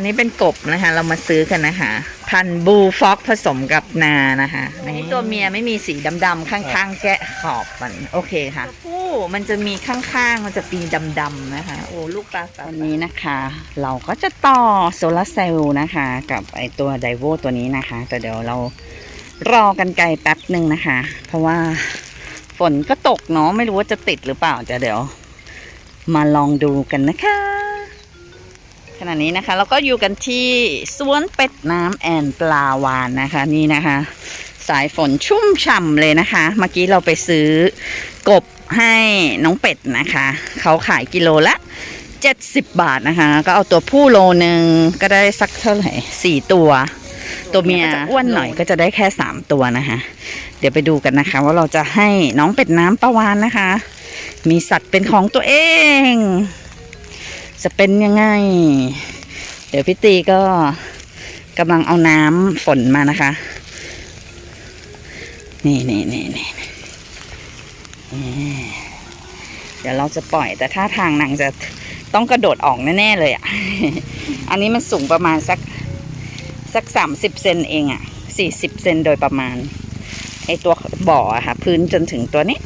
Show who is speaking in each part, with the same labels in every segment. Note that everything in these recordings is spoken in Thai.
Speaker 1: อันนี้เป็นกบนะคะ เรามาซื้อกันนะคะ พันบูฟ็อกผสมกับนานะคะอันนี้ตัวเมียไม่มีสีดำๆข้างๆแกะขอบมันโอเคค่ะผู้มันจะมีข้างๆมันจะปีดำๆนะคะ โอ้ลูกปลาวันนี้นะคะ เราก็จะต่อโซลาร์เซลล์นะคะ กับไอตัวไดโวตัวนี้นะคะ แต่เดี๋ยวเรารอกันไกลแป๊บหนึ่งนะคะ เพราะว่าฝนก็ตกเนาะไม่รู้ว่าจะติดหรือเปล่าจะเดี๋ยว มาลองดูกันนะคะ ขณะนี้นะคะเราก็อยู่กันที่สวนเป็ดน้ำแอนปลาวานนะคะนี่นะคะ สายฝนชุ่มฉ่ำเลยนะคะ เมื่อกี้เราไปซื้อกบให้น้องเป็ดนะคะ เขาขายกิโลละ 70 บาทนะคะ ก็เอาตัวผู้โลหนึ่งก็ได้สักเท่าไหร่สี่ตัว ตัวเมียจะอ้วนหน่อยก็จะได้แค่ 3 ตัวนะคะ เดี๋ยวไปดูกันนะคะ ว่าเราจะให้น้องเป็ดน้ำปลาวานนะคะ มีสัตว์เป็นของตัวเอง จะเป็นยังไง เดี๋ยวพี่ตีก็กำลังเอาน้ำฝนมานะคะ นี่นี่นี่นี่เดี๋ยวเราจะปล่อยแต่ท่าทางนางจะต้องกระโดดออกแน่ๆเลยอะ่ะ อันนี้มันสูงประมาณสักสักสามสิบเซนเองอะ่ะสี่สิบเซนโดยประมาณไอตัวบ่ออะค่ะ พื้นจนถึงตัวนี้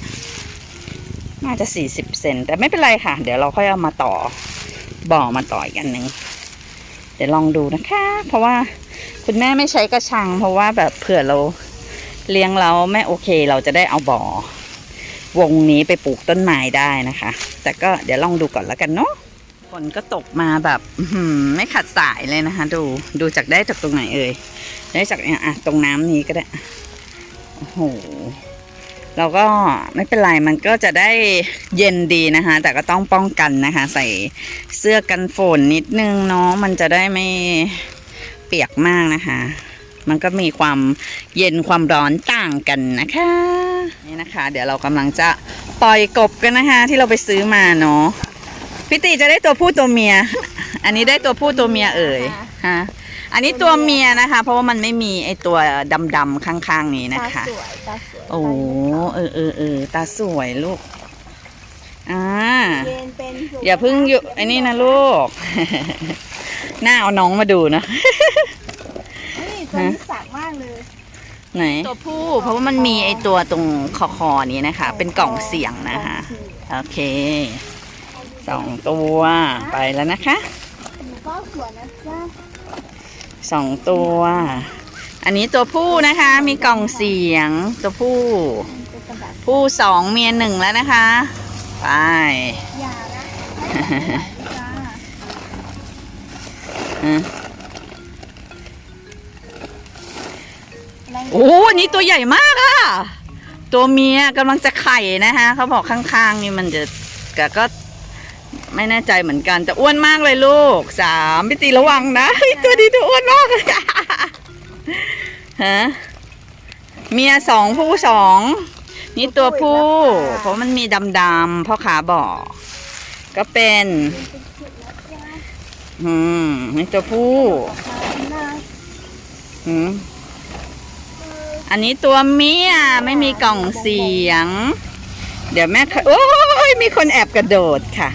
Speaker 1: น่าจะสี่สิบเซนแต่ไม่เป็นไรค่ะ เดี๋ยวเราค่อยเอามาต่อ บ่อมาต่ออีกอันหนึ่งเดี๋ยวลองดูนะคะ เพราะว่าคุณแม่ไม่ใช้กระชัง เพราะว่าแบบเผื่อเราเลี้ยงเราไม่โอเค เราจะได้เอาบ่อ วงนี้ไปปลูกต้นไม้ได้นะคะ แต่ก็เดี๋ยวลองดูก่อนแล้วกันเนาะฝนก็ตกมาแบบไม่ขัดสายเลยนะคะ ดูดูจากได้จากตรงไหนเอ่ยได้จากอะตรงน้ำนี้ก็ได้โอ้โห เราก็ไม่เป็นไรมันก็จะได้เย็นดีนะคะ แต่ก็ต้องป้องกันนะคะ ใส่เสื้อกันฝนนิดนึงเนาะมันจะได้ไม่เปียกมากนะคะ มันก็มีความเย็นความร้อนต่างกันนะคะนี่นะคะ เดี๋ยวเรากำลังจะปล่อยกบกันนะคะ ที่เราไปซื้อมาเนาะพี่ตีจะได้ตัวผู้ตัวเมีย อันนี้ได้ตัวผู้ตัวเมียเอ่ยฮะ อันนี้ตัวเมียนะคะ เพราะว่ามันไม่มีไอตัวดำๆข้างๆนี้นะ
Speaker 2: ตา
Speaker 1: คะ
Speaker 2: สวยตาสวย
Speaker 1: โอ้เออเออเออตาสวยลูกอ่า
Speaker 2: เย็นเป็นสุข
Speaker 1: อย่าเพึ่งอยู่ไอ้นี่นะลูก หน้าเอาน้องมาดูนะ
Speaker 2: นี่ตัวนี้สักมากเลย
Speaker 1: ไหน ตัวผู้เพราะว่ามันมีไอตัวตรงคอคอนี้นะคะ เป็นกล่องเสียงนะคะ โอเคสองตัวไปแล้วนะคะ
Speaker 2: หนูก็สวยนะจ๊ะ
Speaker 1: สองตัว อันนี้ตัวผู้นะคะ มีกล่องเสียงตัวผู้
Speaker 2: เป็นกระดาษ
Speaker 1: ผู้สองเมียหนึ่งแล้วนะคะ ไป
Speaker 2: ยานะไม่ไหวจ้า
Speaker 1: อืม
Speaker 2: อะไร
Speaker 1: โอ้อันนี้ตัวใหญ่มากอะตัวเมียกำลังจะไข่นะคะ เขาบอกข้างๆนี่มันจะแต่ก็ ไม่แน่ใจเหมือนกันแต่อ้วนมากเลยลูกสามพี่ตีระวังนะเฮ้ยตัวนี้ตัวอ้วนมากเลยฮะเมียสองผู้สองนี่ตัวผู้ เพราะมันมีดำๆพ่อขาบอกก็เป็นอืมนี่ตัวผู้อืมอันนี้ตัวเมียไม่มีกล่องเสียง เดี๋ยวแม่โอ้ยมีคนแอบกระโดดค่ะ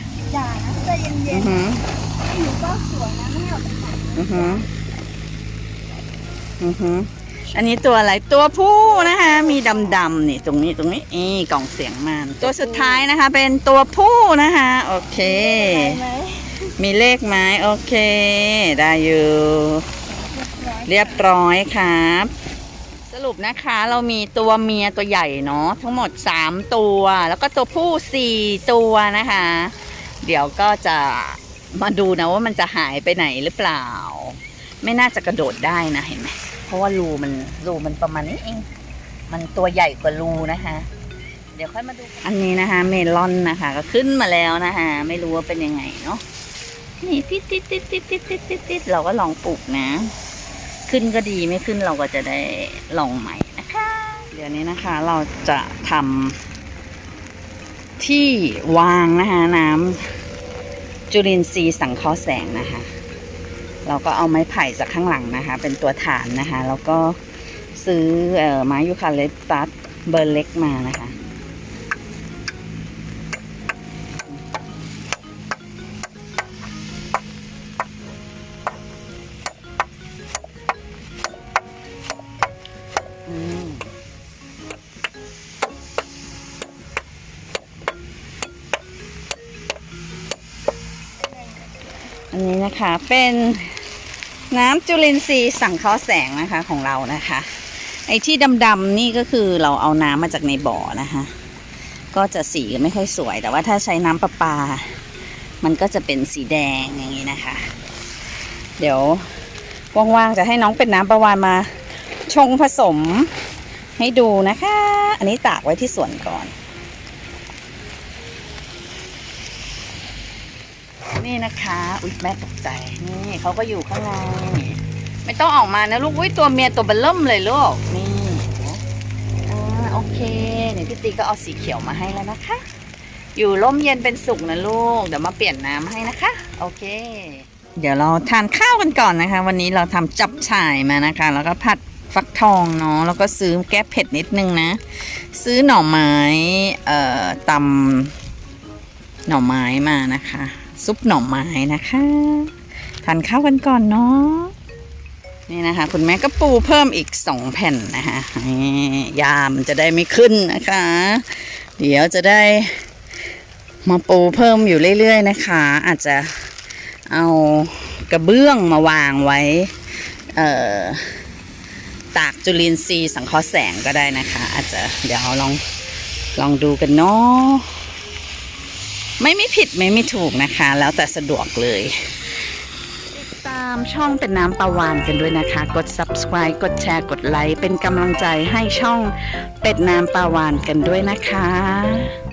Speaker 2: อย่านะใจเย็
Speaker 1: อื
Speaker 2: น
Speaker 1: อหือ
Speaker 2: ๆหนูก็สวยนะไม่เอาไปไหน
Speaker 1: อือหืออือหืออันนี้ตัวอะไรตัวผู้นะคะ มีดำๆนี่ ตรงนี้ตรงนี้นี่กล่องเสียงมันตัวสุดท้ายนะคะ เป็นตัวผู้นะคะ โอเค
Speaker 2: ได้ไหม
Speaker 1: มีเลขไหมโอเค ได้อยู่
Speaker 2: เรียบร้อย
Speaker 1: เรียบร้อยครับ สรุปนะคะเรามีตัวเมียตัวใหญ่เนาะทั้งหมด 3 ตัว แล้วก็ตัวผู้ 4 ตัวนะคะ เดี๋ยวก็จะมาดูนะว่ามันจะหายไปไหนหรือเปล่า ไม่น่าจะกระโดดได้นะเห็นไหมเพราะว่ารูมันรูมันประมาณนี้เอง มันตัวใหญ่กว่ารูนะคะ เดี๋ยวค่อยมาดู อันนี้นะคะ เมลอนนะคะ ก็ขึ้นมาแล้วนะคะ ไม่รู้ว่าเป็นยังไงเนาะนี่ติดติดติดติดติดติดติดติดเราก็ลองปลูกนะ ขึ้นก็ดีไม่ขึ้นเราก็จะได้ลองใหม่นะคะ เดี๋ยวนี้นะคะเราจะทำ ที่วางนะคะน้ำจุลินทรีย์สังเคราะห์แสงนะคะ เราก็เอาไม้ไผ่จากข้างหลังนะคะ เป็นตัวฐานนะคะ แล้วก็ซื้อออไม้ยูคาลิปตัสเบอร์เล็กมานะคะ นนี้นะคะเป็นน้ำจุลินทรีย์สังเคราะห์แสงนะคะของเรานะคะ ไอ้ที่ดำๆนี่ก็คือเราเอาน้ำมาจากในบ่อนะคะ ก็จะสีไม่ค่อยสวย แต่ว่าถ้าใช้น้ำประปา มันก็จะเป็นสีแดงอย่างนี้นะคะ เดี๋ยวว่างๆจะให้น้องเป็นน้ำประวานมาชงผสมให้ดูนะคะ อันนี้ตากไว้ที่สวนก่อน นี่นะคะ อุ๊ยแม่ตกใจ นี่เขาก็อยู่ข้างใน ไม่ต้องออกมานะลูก อุ้ยตัวเมียตัวเบลเริ่มเลยลูก นี่อ่าโอเคเดี๋ยวพี่ตีก็เอาสีเขียวมาให้แล้วนะคะ อยู่ร่มเย็นเป็นสุขนะลูก เดี๋ยวมาเปลี่ยนน้ำให้นะคะ โอเค เดี๋ยวเราทานข้าวกันก่อนนะคะ วันนี้เราทำจับฉ่ายมานะคะ แล้วก็ผัดฟักทองเนาะแล้วก็ซื้อแก้เผ็ดนิดนึงนะ ซื้อหน่อไม้เอ่อตำหน่อไม้มานะคะ ซุปหน่อไม้นะคะทานข้าวกันก่อนเนาะนี่นะคะ คุณแม่ก็ปูเพิ่มอีกสองแผ่นนะคะยามันจะได้ไม่ขึ้นนะคะ เดี๋ยวจะได้มาปูเพิ่มอยู่เรื่อยๆนะคะ อาจจะเอากระเบื้องมาวางไว้เอ่อตากจุลินทรีย์สังเคราะห์แสงก็ได้นะคะ อาจจะเดี๋ยวลองลองดูกันเนาะ ไม่ไม่ผิดไม่ไม่ถูกนะคะ แล้วแต่สะดวกเลยติดตามช่องเป็นน้ำปลาวานกันด้วยนะคะ กด subscribe กดแชร์กดไลค์เป็นกำลังใจให้ช่องเป็ดน้ำปลาวานกันด้วยนะคะ